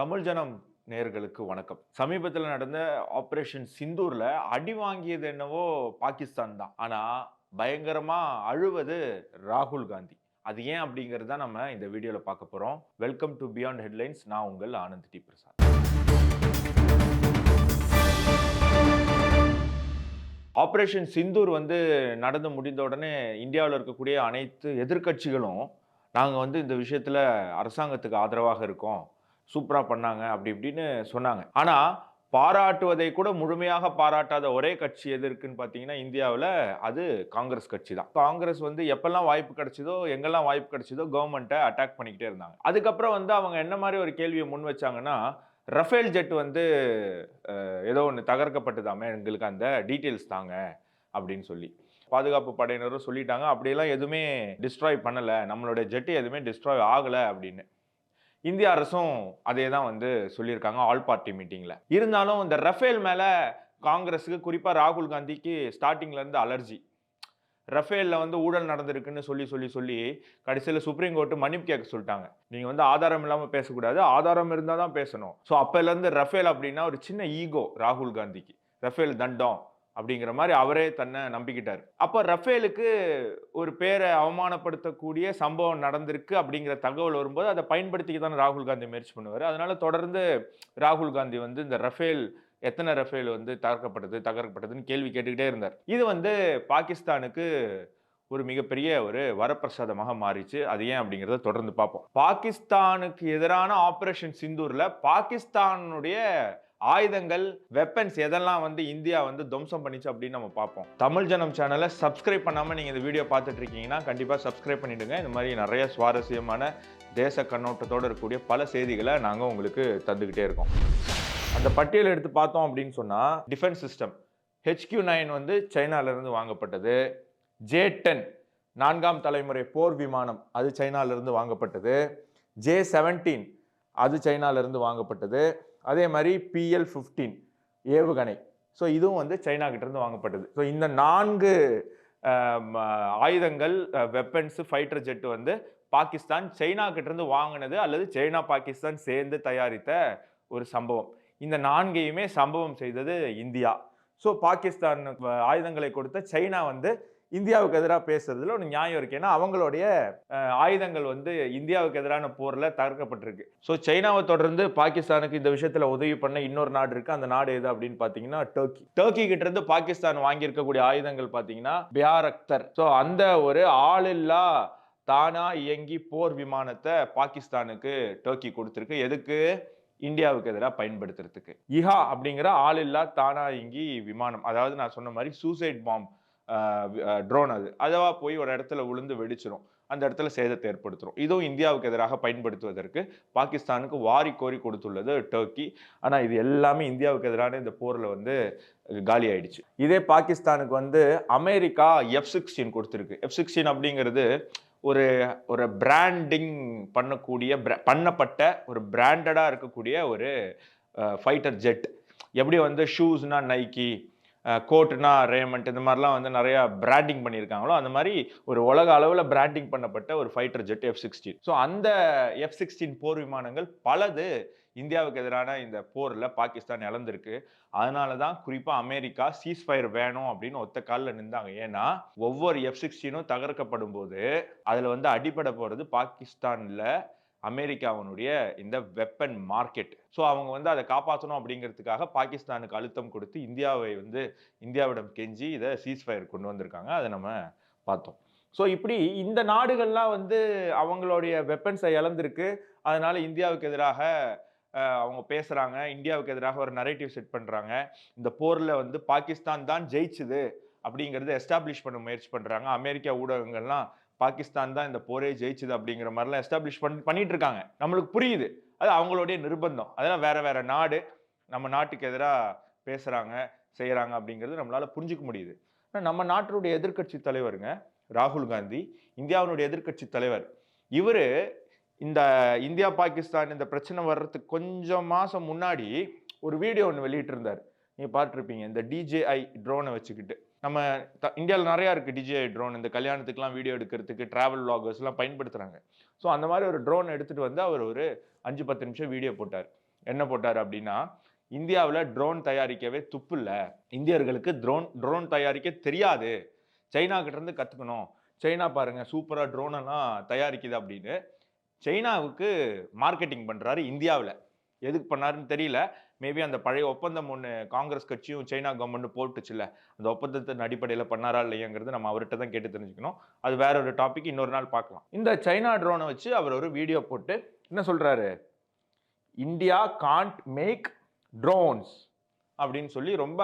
தமிழ் ஜனம் நேர்களுக்கு வணக்கம். சமீபத்தில் நடந்த ஆப்ரேஷன் சிந்தூரில் அடி வாங்கியது என்னவோ பாகிஸ்தான் தான். ஆனால் பயங்கரமாக அழுவது ராகுல் காந்தி. அது ஏன் அப்படிங்கிறத நம்ம இந்த வீடியோவில் பார்க்க போகிறோம் வெல்கம் டு பியாண்ட் ஹெட்லைன்ஸ் நான் உங்கள் ஆனந்த் டி. பிரசாத். ஆப்ரேஷன் சிந்தூர் வந்து நடந்து முடிந்த உடனே இந்தியாவில் இருக்கக்கூடிய அனைத்து எதிர்க்கட்சிகளும் நாங்கள் வந்து இந்த விஷயத்தில் அரசாங்கத்துக்கு ஆதரவாக இருக்கோம். சூப்பராக பண்ணாங்க அப்படி இப்படின்னு சொன்னாங்க. ஆனால் பாராட்டுவதை கூட முழுமையாக பாராட்டாத ஒரே கட்சி எது இருக்குன்னு பார்த்தீங்கன்னா இந்தியாவில் அது காங்கிரஸ் கட்சி தான். காங்கிரஸ் வந்து எப்பெல்லாம் வாய்ப்பு கிடைச்சதோ எங்கெல்லாம் வாய்ப்பு கிடைச்சதோ கவர்மெண்ட்டை அட்டாக் பண்ணிக்கிட்டே இருந்தாங்க. அதுக்கப்புறம் வந்து அவங்க என்ன மாதிரி ஒரு கேள்வியை முன் வச்சாங்கன்னா ரஃபேல் ஜெட் வந்து ஏதோ ஒன்று தகர்க்கப்பட்டதாமே எங்களுக்கு அந்த டீட்டெயில்ஸ் தாங்க அப்படின்னு சொல்லி. பாதுகாப்பு படையினரும் சொல்லிட்டாங்க அப்படியெல்லாம் எதுவுமே டிஸ்ட்ராய் பண்ணலை. நம்மளுடைய ஜெட்டு எதுவுமே டிஸ்ட்ராய் ஆகலை அப்படின்னு. இந்திய அரசும் அதே தான் வந்து சொல்லியிருக்காங்க ஆல் பார்ட்டி மீட்டிங்கில் இருந்தாலும் இந்த ரஃபேல் மேலே காங்கிரஸுக்கு குறிப்பாக ராகுல் காந்திக்கு ஸ்டார்டிங்லேருந்து அலர்ஜி. ரஃபேலில் வந்து ஊழல் நடந்திருக்குன்னு சொல்லி சொல்லி சொல்லி கடைசியில் சுப்ரீம் கோர்ட்டு மன்னிப்பு கேட்க சொல்லிட்டாங்க. நீங்கள் வந்து ஆதாரம் இல்லாமல் பேசக்கூடாது ஆதாரம் இருந்தால் தான் பேசணும். ஸோ அப்போலேருந்து ரஃபேல் அப்படின்னா ஒரு சின்ன ஈகோ ராகுல் காந்திக்கு. ரஃபேல் தண்டம். அப்படிங்கிற மாதிரி அவரே தன்னை நம்பிக்கிட்டார். அப்போ ரஃபேலுக்கு ஒரு பேரை அவமானப்படுத்தக்கூடிய சம்பவம் நடந்திருக்கு அப்படிங்கிற தகவல் வரும்போது அதை பயன்படுத்திக்க தான் ராகுல் காந்தி முயற்சி பண்ணுவார். அதனால தொடர்ந்து ராகுல் காந்தி வந்து இந்த ரஃபேல் எத்தனை ரஃபேல் வந்து தகர்க்கப்பட்டது தகர்க்கப்பட்டதுன்னு கேள்வி கேட்டுக்கிட்டே இருந்தார். இது வந்து பாகிஸ்தானுக்கு ஒரு மிகப்பெரிய ஒரு வரப்பிரசாதமாக மாறிச்சு. அது ஏன் அப்படிங்கிறத தொடர்ந்து பார்ப்போம். பாகிஸ்தானுக்கு எதிரான ஆப்ரேஷன் சிந்தூரில் பாகிஸ்தானுடைய ஆயுதங்கள் வெப்பன்ஸ் எதெல்லாம் வந்து இந்தியா வந்து துவம்சம் பண்ணிச்சு அப்படின்னு நம்ம பார்ப்போம். தமிழ் ஜனம் சேனலை சப்ஸ்கிரைப் பண்ணாமல் நீங்கள் இந்த வீடியோ பார்த்துட்டு இருக்கீங்கன்னா கண்டிப்பாக சப்ஸ்கிரைப் பண்ணிடுங்க. இந்த மாதிரி நிறைய சுவாரஸ்யமான தேச கண்ணோட்டத்தோடு இருக்கக்கூடிய பல செய்திகளை நாங்கள் உங்களுக்கு தந்துக்கிட்டே இருக்கோம். அந்த பட்டியலை எடுத்து பார்த்தோம் அப்படின்னு சொன்னால் டிஃபென்ஸ் சிஸ்டம் ஹெச்கியூ நைன் வந்து சைனாலேருந்து வாங்கப்பட்டது. ஜே டென் நான்காம் தலைமுறை போர் விமானம் அது சைனாலேருந்து வாங்கப்பட்டது. ஜே செவன்டீன் அது சைனாலேருந்து வாங்கப்பட்டது. அதே மாதிரி பிஎல் ஃபிஃப்டீன் ஏவுகணை. ஸோ இதுவும் வந்து சைனாக்கிட்டேருந்து வாங்கப்பட்டது. ஸோ இந்த நான்கு ஆயுதங்கள் வெப்பன்ஸு ஃபைட்டர் ஜெட் வந்து பாகிஸ்தான் சைனாக்கிட்டேருந்து வாங்கினது அல்லது சைனா பாகிஸ்தான் சேர்ந்து தயாரித்த ஒரு சம்பவம். இந்த நான்கையுமே சம்பவம் செய்தது இந்தியா. ஸோ பாகிஸ்தான் ஆயுதங்களை கொடுத்த சைனா வந்து இந்தியாவுக்கு எதிராக பேசுறதுல ஒரு நியாயம் இருக்கு. ஏன்னா அவங்களுடைய ஆயுதங்கள் வந்து இந்தியாவுக்கு எதிரான போரில் தகர்க்கப்பட்டிருக்கு. ஸோ சைனாவை தொடர்ந்து பாகிஸ்தானுக்கு இந்த விஷயத்தில் உதவி பண்ண இன்னொரு நாடு இருக்கு. அந்த நாடு எது அப்படின்னு பார்த்தீங்கன்னா டர்க்கி. டர்க்கி கிட்ட இருந்து பாகிஸ்தான் வாங்கியிருக்கக்கூடிய ஆயுதங்கள் பார்த்தீங்கன்னா பியார் அக்தர். ஸோ அந்த ஒரு ஆளில்லா தானா இயங்கி போர் விமானத்தை பாகிஸ்தானுக்கு டர்க்கி கொடுத்துருக்கு. எதுக்கு? இந்தியாவுக்கு எதிராக பயன்படுத்துறதுக்கு. இஹா அப்படிங்கிற ஆளில்லா தானா இயங்கி விமானம். அதாவது நான் சொன்ன மாதிரி சூசைட் பாம்ப். ட்ரோன் அது. அதுவாக போய் ஒரு இடத்துல விழுந்து வெடிச்சிடும் அந்த இடத்துல சேதத்தை ஏற்படுத்துகிறோம் இதுவும் இந்தியாவுக்கு எதிராக பயன்படுத்துவதற்கு பாகிஸ்தானுக்கு வாரி கோரி கொடுத்துள்ளது டர்க்கி. ஆனால் இது எல்லாமே இந்தியாவுக்கு எதிரான இந்த போரில் வந்து காலி ஆயிடுச்சு. இதே பாகிஸ்தானுக்கு வந்து அமெரிக்கா எஃப் சிக்ஸ்டீன் கொடுத்துருக்கு. எஃப் சிக்ஸ்டீன் அப்படிங்கிறது ஒரு ஒரு பிராண்டிங் பண்ணக்கூடிய பண்ணப்பட்ட ஒரு பிராண்டடாக இருக்கக்கூடிய ஒரு ஃபைட்டர் ஜெட் எப்படி வந்து ஷூஸ்னா நைக்கி கோட்டுனா ரேமண்ட் இந்த மாதிரிலாம் வந்து நிறையா பிராண்டிங் பண்ணியிருக்காங்களோ அந்த மாதிரி ஒரு உலக அளவில் பிராண்டிங் பண்ணப்பட்ட ஒரு fighter jet F sixteen so அந்த எஃப் சிக்ஸ்டீன் போர் விமானங்கள் பலது இந்தியாவுக்கு எதிரான இந்த போரில் பாகிஸ்தான் இழந்திருக்கு. அதனால தான் குறிப்பாக அமெரிக்கா சீஸ்ஃபயர் வேணும் அப்படின்னு ஒத்த காலில் நின்றாங்க. ஏன்னா ஒவ்வொரு எஃப் சிக்ஸ்டீனும் தகர்க்கப்படும் போது அதில் வந்து அடிபட போகிறது பாகிஸ்தானில் அமெரிக்காவினுடைய இந்த வெப்பன் மார்க்கெட் ஸோ அவங்க வந்து அதை காப்பாற்றணும் அப்படிங்கிறதுக்காக பாகிஸ்தானுக்கு அழுத்தம் கொடுத்து இந்தியாவை வந்து இந்தியாவிடம் கெஞ்சி இதை சீஸ்ஃபயர் கொண்டு வந்திருக்காங்க. அதை நம்ம பார்த்தோம். ஸோ இப்படி இந்த நாடுகள்லாம் வந்து அவங்களுடைய வெப்பன்ஸை இழந்திருக்கு. அதனால் இந்தியாவுக்கு எதிராக அவங்க பேசுகிறாங்க இந்தியாவுக்கு எதிராக ஒரு நரேட்டிவ் செட் பண்ணுறாங்க இந்த போரில் வந்து பாகிஸ்தான் தான் ஜெயிச்சுது அப்படிங்கிறத எஸ்டாப்ளிஷ் பண்ண முயற்சி பண்ணுறாங்க அமெரிக்கா ஊடகங்கள்லாம் பாகிஸ்தான் தான் இந்த போரே ஜெயிச்சுது அப்படிங்கிற மாதிரிலாம் எஸ்டாப்ளிஷ் பண்ணி பண்ணிட்டு இருக்காங்க. நம்மளுக்கு புரியுது. அது அவங்களுடைய நிர்பந்தம். அதெல்லாம் வேற வேற நாடு நம்ம நாட்டுக்கு எதிராக பேசுகிறாங்க செய்கிறாங்க அப்படிங்கிறது நம்மளால் புரிஞ்சுக்க முடியுது. ஆனால் நம்ம நாட்டினுடைய எதிர்க்கட்சி தலைவருங்க ராகுல் காந்தி இந்தியாவினுடைய எதிர்க்கட்சி தலைவர். இவரு இந்த இந்தியா பாகிஸ்தான் இந்த பிரச்சனை வர்றதுக்கு கொஞ்சம் மாதம் முன்னாடி ஒரு வீடியோ ஒன்று வெளியிட்டிருந்தார். நீங்கள் பார்த்துருப்பீங்க இந்த டிஜேஐ ட்ரோனை வச்சுக்கிட்டு. நம்ம இந்தியாவில் நிறையா இருக்குது டிஜிஐ ட்ரோன் இந்த கல்யாணத்துக்குலாம் வீடியோ எடுக்கிறதுக்கு ட்ராவல் vloggers பயன்படுத்துகிறாங்க ஸோ அந்த மாதிரி ஒரு ட்ரோன் எடுத்துகிட்டு வந்து அவர் ஒரு அஞ்சு பத்து நிமிஷம் வீடியோ போட்டார். என்ன போட்டார் அப்படின்னா இந்தியாவில் ட்ரோன் தயாரிக்கவே துப்பு இல்லை. இந்தியர்களுக்கு ட்ரோன் ட்ரோன் தயாரிக்க தெரியாது. சைனா கற்றுக்கணும் சைனா பாருங்கள் சூப்பராக ட்ரோன் எல்லாம் தயாரிக்குது அப்படின்னு. சைனாவுக்கு மார்க்கெட்டிங் பண்ணுறாரு இந்தியாவில். எதுக்கு பண்ணாருன்னு தெரியல. மேபி அந்த பழைய ஒப்பந்தம் ஒன்று காங்கிரஸ் கட்சியும் சைனா கவர்மெண்ட்டும் போட்டுச்சுல்ல. அந்த ஒப்பந்தத்தின் அடிப்படையில் பண்ணாரா இல்லையாங்கிறது நம்ம அவர்கிட்ட தான் கேட்டு தெரிஞ்சுக்கணும். அது வேற ஒரு டாபிக் இன்னொரு நாள் பார்க்கலாம். இந்த சைனா ட்ரோனை வச்சு அவர் ஒரு வீடியோ போட்டு என்ன சொல்கிறாரு இந்தியா காண்ட் மேக் ட்ரோன்ஸ் அப்படின்னு சொல்லி ரொம்ப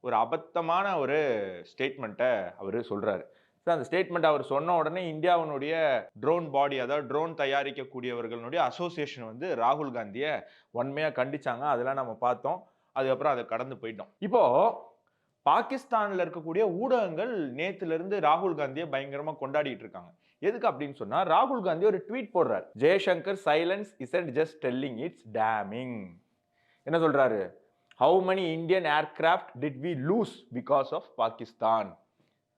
ஒரு அபத்தமான ஒரு ஸ்டேட்மெண்ட்டை அவர் சொல்கிறாரு ஸோ அந்த ஸ்டேட்மெண்ட் அவர் சொன்ன உடனே இந்தியாவினுடைய ட்ரோன் பாடி அதாவது ட்ரோன் தயாரிக்கக்கூடியவர்களுடைய அசோசியேஷன் வந்து ராகுல் காந்தியை உண்மையாக கண்டிச்சாங்க. அதெல்லாம் நம்ம பார்த்தோம். அதுக்கப்புறம் அதை கடந்து போயிட்டோம். இப்போது பாகிஸ்தானில் இருக்கக்கூடிய ஊடகங்கள் நேற்றுலேருந்து ராகுல் காந்தியை பயங்கரமாக கொண்டாடிட்டு இருக்காங்க. எதுக்கு அப்படின்னு சொன்னால் ராகுல் காந்தி ஒரு ட்வீட் போடுறார். Jaishankar silence isn't just telling it's damning என்ன சொல்கிறாரு how many Indian aircraft did we lose because of Pakistan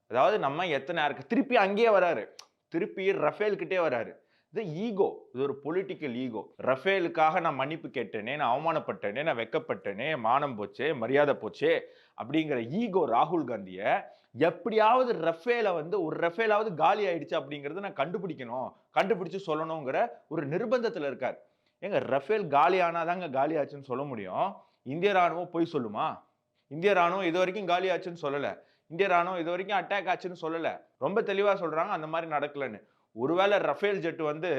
அதாவது நம்ம எத்தனை இருக்கு? திருப்பி அங்கேயே வராரு. திருப்பி ரஃபேல்கிட்டே வராரு. இது ஈகோ. இது ஒரு பொலிட்டிக்கல் ஈகோ. ரஃபேலுக்காக நான் மன்னிப்பு கேட்டேனே நான் அவமானப்பட்டேனே நான் வெக்கப்பட்டேனே மானம் போச்சே மரியாதை போச்சே அப்படிங்கிற ஈகோ ராகுல் காந்தியை எப்படியாவது ரஃபேல வந்து ஒரு ரஃபேலாவது காலி ஆயிடுச்சு அப்படிங்கறத நான் கண்டுபிடிக்கணும் கண்டுபிடிச்சு சொல்லணுங்கிற ஒரு நிர்பந்தத்தில் இருக்கார். ஏங்க ரஃபேல் காலி ஆனாதாங்க காலி ஆச்சுன்னு சொல்ல முடியும்? இந்திய ராணுவம் பொய் சொல்லுமா? இந்திய ராணுவம் இது வரைக்கும் காலி ஆச்சுன்னு சொல்லலை. இந்திய ராணுவம் இது வரைக்கும் அட்டாக் ஆச்சுன்னு சொல்லலை. ரொம்ப தெளிவாக சொல்கிறாங்க அந்த மாதிரி நடக்கலைன்னு. ஒருவேளை ரஃபேல் ஜெட் வந்து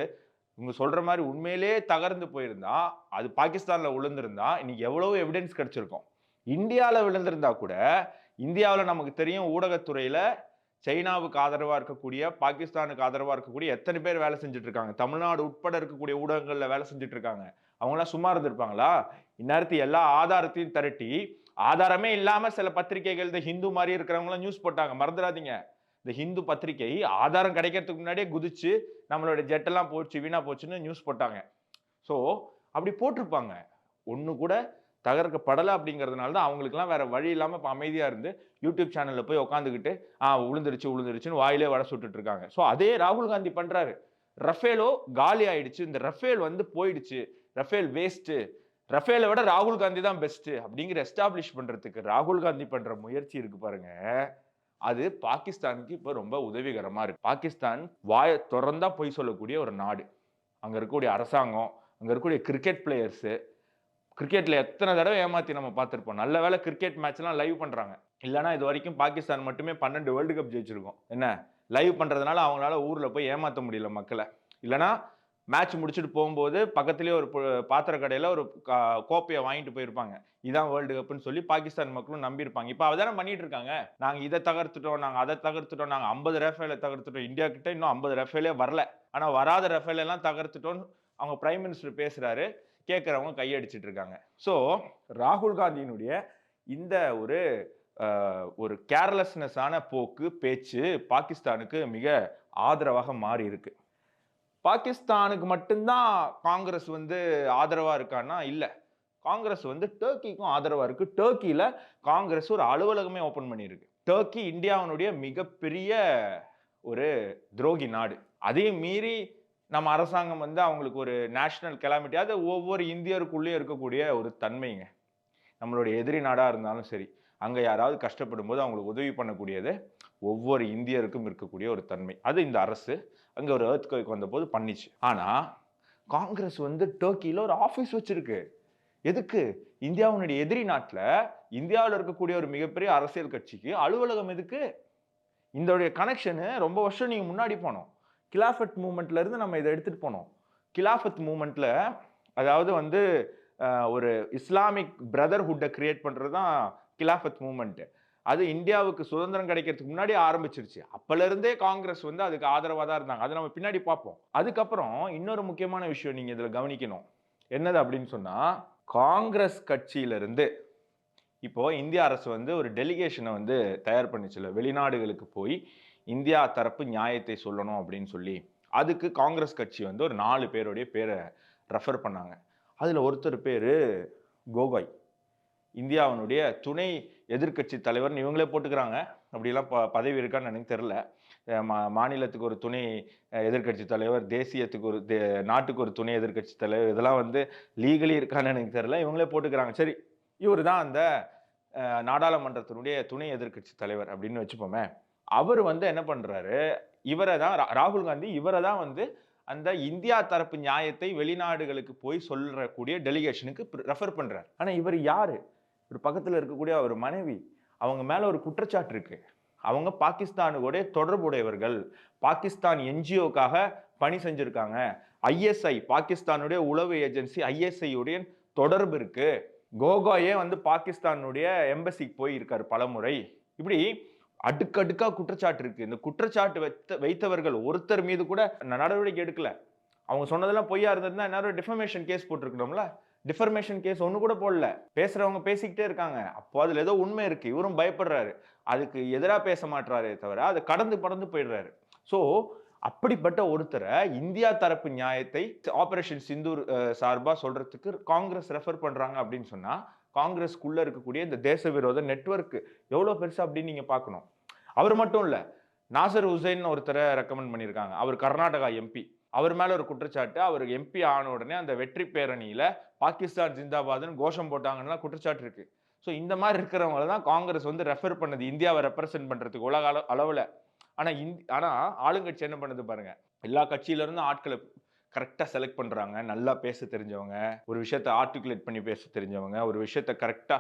இவங்க சொல்கிற மாதிரி உண்மையிலே தகர்ந்து போயிருந்தா அது பாகிஸ்தானில் விழுந்திருந்தா இன்னைக்கு எவ்வளோ எவிடன்ஸ் கிடச்சிருக்கும். இந்தியாவில் விழுந்திருந்தா கூட இந்தியாவில் நமக்கு தெரியும் ஊடகத்துறையில் சைனாவுக்கு ஆதரவாக இருக்கக்கூடிய பாகிஸ்தானுக்கு ஆதரவாக இருக்கக்கூடிய எத்தனை பேர் வேலை செஞ்சுட்டு இருக்காங்க தமிழ்நாடு உட்பட இருக்கக்கூடிய ஊடகங்களில் வேலை செஞ்சுட்டு இருக்காங்க அவங்களாம் சும்மா இருந்திருப்பாங்களா? இந்நேரத்து எல்லா ஆதாரத்தையும் திரட்டி ஆதாரமே இல்லாம சில பத்திரிகைகள் இந்த ஹிந்து மாதிரி இருக்கிறவங்களாம் நியூஸ் போட்டாங்க. மறந்துடாதீங்க. இந்த ஹிந்து பத்திரிகை ஆதாரம் கிடைக்கிறதுக்கு முன்னாடியே குதிச்சு நம்மளோட ஜெட்டெல்லாம் போச்சு வீணா போச்சுன்னு நியூஸ் போட்டாங்க. ஸோ அப்படி போட்டிருப்பாங்க. ஒன்று கூட தகர்க்கப்படலை அப்படிங்கிறதுனால தான் அவங்களுக்குலாம் வேற வழி இல்லாமல் இப்போ அமைதியாக இருந்து யூடியூப் சேனலில் போய் உட்காந்துக்கிட்டு ஆ உளுந்துருச்சு உளுந்துருச்சுன்னு வாயிலே வட சுட்டுட்டு இருக்காங்க. ஸோ அதே ராகுல் காந்தி பண்ணுறாரு ரஃபேலோ காலி ஆயிடுச்சு. இந்த ரஃபேல் வந்து போயிடுச்சு. ரஃபேல் வேஸ்ட்டு ரஃபேலை விட ராகுல் காந்தி தான் பெஸ்ட்டு அப்படிங்கிற எஸ்டாப்ளிஷ் பண்ணுறதுக்கு ராகுல் காந்தி பண்ணுற முயற்சி இருக்கு பாருங்க. அது பாகிஸ்தானுக்கு இப்போ ரொம்ப உதவிகரமாக இருக்கு. பாகிஸ்தான் வாய திறந்தா பொய் சொல்லக்கூடிய ஒரு நாடு. அங்கே இருக்கக்கூடிய அரசாங்கம் அங்கே இருக்கக்கூடிய கிரிக்கெட் பிளேயர்ஸு கிரிக்கெட்டில் எத்தனை தடவை ஏமாத்தி நம்ம பார்த்துருப்போம். நல்ல வேளை கிரிக்கெட் மேட்ச்லாம் லைவ் பண்ணுறாங்க இல்லைன்னா இது வரைக்கும் பாகிஸ்தான் மட்டுமே பன்னெண்டு வேர்ல்டு கப் ஜெயிச்சிருக்கோம். என்ன? லைவ் பண்ணுறதுனால அவங்களால ஊரில் போய் ஏமாற்ற முடியல மக்களை. இல்லைன்னா மேட்ச் முடிச்சுட்டு போகும்போது பக்கத்துலேயே ஒரு பு- பாத்திர கடையில் ஒரு கா- கோப்பையை வாங்கிட்டு போயிருப்பாங்க. இதான் வேர்ல்டு கப்னு சொல்லி பாகிஸ்தான் மக்களும் நம்பியிருப்பாங்க. இப்போ அவதானே பண்ணிட்டு இருக்காங்க நாங்கள் இதை தகர்த்துட்டோம் நாங்கள் அதை தகர்த்துட்டோம் நாங்கள் ஐம்பது ரஃபேலை தகர்த்துட்டோம். இந்தியா கிட்ட இன்னும் ஐம்பது ரஃபேலே வரல. ஆனால் வராத ரஃபேலெல்லாம் தகர்த்துட்டோன்னு அவங்க பிரைம் மினிஸ்டர் பேசுறாரு. கேட்குறவங்க கையடிச்சிட்டு இருக்காங்க ஸோ ராகுல் காந்தியினுடைய இந்த ஒரு ஒரு கேர்லெஸ்னஸான போக்கு பேச்சு பாகிஸ்தானுக்கு மிக ஆதரவாக மாறி இருக்குது பாகிஸ்தானுக்கு மட்டும்தான் காங்கிரஸ் வந்து ஆதரவாக இருக்கான்னா இல்லை. காங்கிரஸ் வந்து டர்க்கிக்கும் ஆதரவாக இருக்குது டர்க்கியில் காங்கிரஸ் ஒரு அலுவலகமே ஓப்பன் பண்ணியிருக்கு. டர்க்கி இந்தியாவினுடைய மிகப்பெரிய ஒரு துரோகி நாடு. அதையும் மீறி நம்ம அரசாங்கம் வந்து அவங்களுக்கு ஒரு நேஷனல் கெலாமிட்டி அது ஒவ்வொரு இந்தியருக்குள்ளேயும் இருக்கக்கூடிய ஒரு தன்மைங்க. நம்மளுடைய எதிரி நாடாக இருந்தாலும் சரி. அங்கே யாராவது கஷ்டப்படும் போது அவங்களுக்கு உதவி பண்ணக்கூடியது ஒவ்வொரு இந்தியருக்கும் இருக்கக்கூடிய ஒரு தன்மை. அது இந்த அரசு. அங்கே ஒரு earthquake வந்தபோது பண்ணிச்சு. ஆனால் காங்கிரஸ் வந்து டர்க்கியில் ஒரு ஆஃபீஸ் வச்சுருக்கு. எதுக்கு? இந்தியாவுடைய எதிரி நாட்டில் இந்தியாவில் இருக்கக்கூடிய ஒரு மிகப்பெரிய அரசியல் கட்சிக்கு அலுவலகம் எதுக்கு? இதோடைய கனெக்ஷனு ரொம்ப வருஷம் நீங்கள் முன்னாடி போனோம். கிலாஃபட் மூமெண்ட்லேருந்து நம்ம இதை எடுத்துகிட்டு போனோம். கிலாஃபத் மூமெண்ட்டில் அதாவது வந்து ஒரு இஸ்லாமிக் பிரதர்ஹுட்டை கிரியேட் பண்ணுறது தான் கிலாஃபத் மூமெண்ட்டு அது இந்தியாவுக்கு சுதந்திரம் கிடைக்கிறதுக்கு முன்னாடி ஆரம்பிச்சிருச்சு. அப்போலேருந்தே காங்கிரஸ் வந்து அதுக்கு ஆதரவாக தான் இருந்தாங்க. அதை நம்ம பின்னாடி பார்ப்போம். அதுக்கப்புறம் இன்னொரு முக்கியமான விஷயம் நீங்கள் இதில் கவனிக்கணும். என்னது அப்படின்னு சொன்னால் காங்கிரஸ் கட்சியிலிருந்து இப்போது இப்போ இந்திய அரசு வந்து ஒரு டெலிகேஷனை வந்து தயார் பண்ணிச்சுல வெளிநாடுகளுக்கு போய் இந்தியா தரப்பு நியாயத்தை சொல்லணும் அப்படின்னு சொல்லி அதுக்கு காங்கிரஸ் கட்சி வந்து ஒரு நாலு பேருடைய பேரை ரெஃபர் பண்ணாங்க. அதில் ஒருத்தர் பேர் கோகாய். இந்தியாவினுடைய துணை எதிர்க்கட்சி தலைவர்னு இவங்களே போட்டுக்கிறாங்க. அப்படிலாம் ப பதவி இருக்கான்னு எனக்கு தெரில மா- மாநிலத்துக்கு ஒரு துணை எதிர்கட்சி தலைவர் தேசியத்துக்கு ஒரு தே- நாட்டுக்கு ஒரு துணை எதிர்க்கட்சி தலைவர் இதெல்லாம் வந்து லீகலி இருக்கான்னு எனக்கு தெரில இவங்களே போட்டுக்கிறாங்க. சரி இவர் தான் அந்த நாடாளுமன்றத்தினுடைய துணை எதிர்க்கட்சி தலைவர் அப்படின்னு வச்சுப்போமே. அவர் வந்து என்ன பண்ணுறாரு இவரை தான் ரா- ராகுல் காந்தி இவரை தான் வந்து அந்த இந்தியா தரப்பு நியாயத்தை வெளிநாடுகளுக்கு போய் சொல்லக்கூடிய டெலிகேஷனுக்கு ரெஃபர் பண்ணுறார் ஆனால் இவர் யாரு? இவர் பக்கத்தில் இருக்கக்கூடிய அவர் மனைவி அவங்க மேலே ஒரு குற்றச்சாட்டு இருக்கு. அவங்க பாகிஸ்தானுடைய தொடர்புடையவர்கள் பாகிஸ்தான் என்ஜிஓக்காக பணி செஞ்சுருக்காங்க. ஐஎஸ்ஐ பாகிஸ்தானுடைய உளவு ஏஜென்சி ஐஎஸ்ஐயுடைய தொடர்பு இருக்குது கோகோயே வந்து பாகிஸ்தானுடைய எம்பசிக்கு போயிருக்கார் பலமுறை. இப்படி அடுக்கடுக்காக குற்றச்சாட்டு இருக்குது இந்த குற்றச்சாட்டு வைத்த வைத்தவர்கள் ஒருத்தர் மீது கூட நடவடிக்கை எடுக்கலை. அவங்க சொன்னதெல்லாம் பொய்யா இருந்ததுன்னா எல்லாரும் டிஃபர்மேஷன் கேஸ் போட்டிருக்கணும்ல? டிஃபர்மேஷன் கேஸ் ஒன்று கூட போடல. பேசுகிறவங்க பேசிக்கிட்டே இருக்காங்க. அப்போ அதில் ஏதோ உண்மை இருக்குது இவரும் பயப்படுறாரு. அதுக்கு எதிராக பேச மாட்டுறாரே தவிர அதை கடந்து படந்து போயிடுறாரு. ஸோ அப்படிப்பட்ட ஒருத்தரை இந்தியா தரப்பு நியாயத்தை ஆபரேஷன் சிந்தூர் சார்பாக சொல்கிறதுக்கு காங்கிரஸ் ரெஃபர் பண்ணுறாங்க அப்படின்னு சொன்னால் காங்கிரஸ்க்குள்ளே இருக்கக்கூடிய இந்த தேச விரோத நெட்ஒர்க் எவ்வளோ பெருசு அப்படின்னு நீங்கள் பார்க்கணும். அவர் மட்டும் இல்லை நாசர் ஹுசைன் ஒருத்தரை ரெக்கமெண்ட் பண்ணியிருக்காங்க. அவர் கர்நாடகா எம்பி அவர் மேலே ஒரு குற்றச்சாட்டு அவர் எம்பி ஆன உடனே அந்த வெற்றி பேரணியில் பாகிஸ்தான் ஜிந்தாபாத்னு கோஷம் போட்டாங்கன்னா குற்றச்சாட்டு இருக்குது ஸோ இந்த மாதிரி இருக்கிறவங்கள தான் காங்கிரஸ் வந்து ரெஃபர் பண்ணது இந்தியாவை ரெப்ரசென்ட் பண்ணுறதுக்கு உலக அள- அளவில். ஆனால் இந்தி ஆனால் ஆளுங்கட்சி என்ன பண்ணுது பாருங்கள் எல்லா கட்சியிலேருந்து ஆட்களை கரெக்டாக செலக்ட் பண்ணுறாங்க நல்லா பேச தெரிஞ்சவங்க ஒரு விஷயத்தை ஆர்டிகுலேட் பண்ணி பேச தெரிஞ்சவங்க ஒரு விஷயத்த கரெக்டாக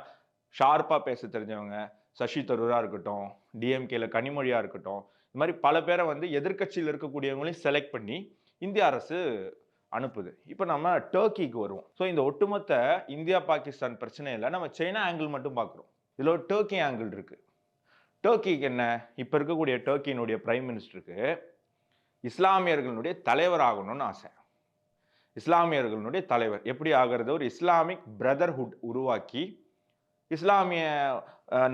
ஷார்ப்பாக பேச தெரிஞ்சவங்க சசி தரூராக இருக்கட்டும் டிஎம்கேல கனிமொழியாக இருக்கட்டும் இந்த மாதிரி பல பேரை வந்து எதிர்க்கட்சியில் இருக்கக்கூடியவங்களையும் செலக்ட் பண்ணி இந்திய அரசு அனுப்புது. இப்போ நம்ம டர்க்கிக்கு வருவோம். ஸோ இந்த ஒட்டுமொத்த இந்தியா பாகிஸ்தான் பிரச்சனையில் நம்ம சைனா ஆங்கிள் மட்டும் பார்க்குறோம் இதில் ஒரு டர்க்கி ஆங்கிள் இருக்குது டர்க்கிக்கு என்ன? இப்போ இருக்கக்கூடிய டர்க்கியினுடைய பிரைம் மினிஸ்டருக்கு இஸ்லாமியர்களுடைய தலைவர் ஆகணும்னு ஆசை. இஸ்லாமியர்களுடைய தலைவர். எப்படி ஆகிறது? ஒரு இஸ்லாமிக் பிரதர்ஹுட் உருவாக்கி இஸ்லாமிய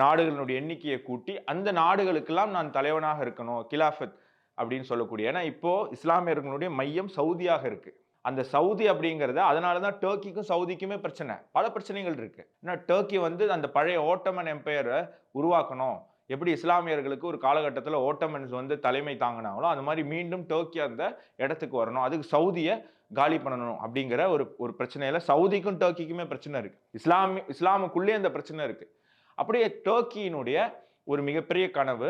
நாடுகளினுடைய எண்ணிக்கையை கூட்டி அந்த நாடுகளுக்கெல்லாம் நான் தலைவனாக இருக்கணும். கிலாஃபத் அப்படின்னு சொல்லக்கூடிய ஏன்னா இப்போ இஸ்லாமியர்களுடைய மையம் சவுதியாக இருக்கு. அந்த சவுதி அப்படிங்கிறது அதனால தான் டர்க்கிக்கும் சவுதிக்குமே பிரச்சனை. பல பிரச்சனைகள் இருக்கு. ஏன்னா டர்க்கி வந்து அந்த பழைய ஓட்டமன் எம்பையரை உருவாக்கணும். எப்படி இஸ்லாமியர்களுக்கு ஒரு காலகட்டத்தில் ஓட்டமன்ஸ் வந்து தலைமை தாங்கினாங்களோ அந்த மாதிரி மீண்டும் டர்க்கி அந்த இடத்துக்கு வரணும். அதுக்கு சவுதியை காலி பண்ணணும் அப்படிங்கிற ஒரு ஒரு பிரச்சனையில் சவுதிக்கும் டர்க்கிக்குமே பிரச்சனை இருக்குது இஸ்லாமி இஸ்லாமுக்குள்ளே அந்த பிரச்சனை இருக்குது அப்படியே டர்க்கியினுடைய ஒரு மிகப்பெரிய கனவு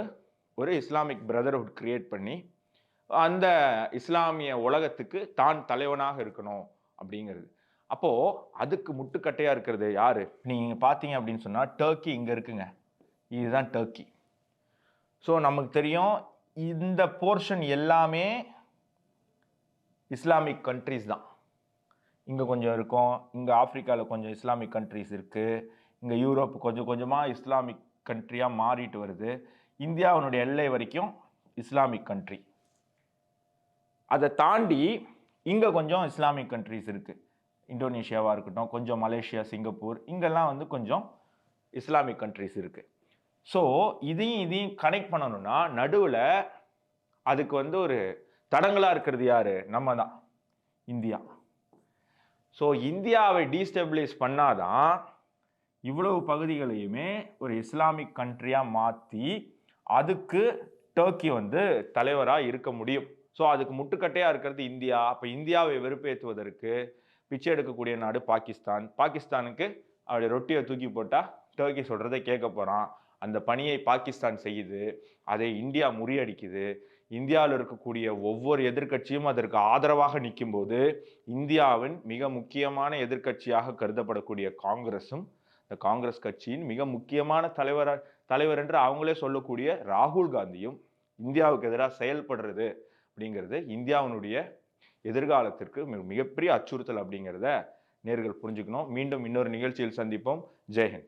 ஒரு இஸ்லாமிக் பிரதர்ஹுட் கிரியேட் பண்ணி அந்த இஸ்லாமிய உலகத்துக்கு தான் தலைவனாக இருக்கணும் அப்படிங்கிறது. அப்போது அதுக்கு முட்டுக்கட்டையாக இருக்கிறது யார்? நீங்கள் பார்த்தீங்க அப்படின்னு சொன்னால் டர்க்கி இங்கே இருக்குங்க. இதுதான் டர்க்கி ஸோ நமக்கு தெரியும் இந்த போர்ஷன் எல்லாமே இஸ்லாமிக் கண்ட்ரீஸ் தான். இங்கே கொஞ்சம் இருக்கும் இங்கே ஆப்ரிக்காவில் கொஞ்சம் இஸ்லாமிக் கண்ட்ரீஸ் இருக்குது இங்கே யூரோப் கொஞ்சம் கொஞ்சமாக இஸ்லாமிக் கண்ட்ரியாக மாறிட்டு வருது. இந்தியாவினுடைய எல்லை வரைக்கும் இஸ்லாமிக் கண்ட்ரி அதை தாண்டி இங்கே கொஞ்சம் இஸ்லாமிக் கண்ட்ரீஸ் இருக்குது இந்தோனேஷியாவாக இருக்கட்டும் கொஞ்சம் மலேசியா சிங்கப்பூர் இங்கெல்லாம் வந்து கொஞ்சம் இஸ்லாமிக் கண்ட்ரீஸ் இருக்குது ஸோ இதையும் இதையும் கனெக்ட் பண்ணணும்னா நடுவில் அதுக்கு வந்து ஒரு தடங்களாக இருக்கிறது யார்? நம்ம தான். இந்தியா. ஸோ இந்தியாவை டீஸ்டபிளைஸ் பண்ணாதான் இவ்வளவு பகுதிகளையுமே ஒரு இஸ்லாமிக் கண்ட்ரியாக மாற்றி அதுக்கு டர்க்கி வந்து தலைவராக இருக்க முடியும். ஸோ அதுக்கு முட்டுக்கட்டையாக இருக்கிறது இந்தியா. அப்போ இந்தியாவை வெறுப்பேற்றுவதற்கு பிச்சை எடுக்கக்கூடிய நாடு பாகிஸ்தான். பாகிஸ்தானுக்கு அவருடைய ரொட்டியை தூக்கி போட்டால் டர்க்கி சொல்கிறத கேட்க போகிறான் அந்த பணியை பாகிஸ்தான் செய்யுது. அதை இந்தியா முறியடிக்குது. இந்தியாவில் இருக்கக்கூடிய ஒவ்வொரு எதிர்க்கட்சியும் அதற்கு ஆதரவாக நிற்கும்போது இந்தியாவின் மிக முக்கியமான எதிர்க்கட்சியாக கருதப்படக்கூடிய காங்கிரஸும் இந்த காங்கிரஸ் கட்சியின் மிக முக்கியமான தலைவராக தலைவர் என்று அவங்களே சொல்லக்கூடிய ராகுல் காந்தியும் இந்தியாவுக்கு எதிராக செயல்படுறது அப்படிங்கிறது இந்தியாவினுடைய எதிர்காலத்திற்கு மிக- மிகப்பெரிய அச்சுறுத்தல் அப்படிங்கிறத நேர்கள் புரிஞ்சுக்கணும். மீண்டும் இன்னொரு நிகழ்ச்சியில் சந்திப்போம். ஜெயஹிந்த்.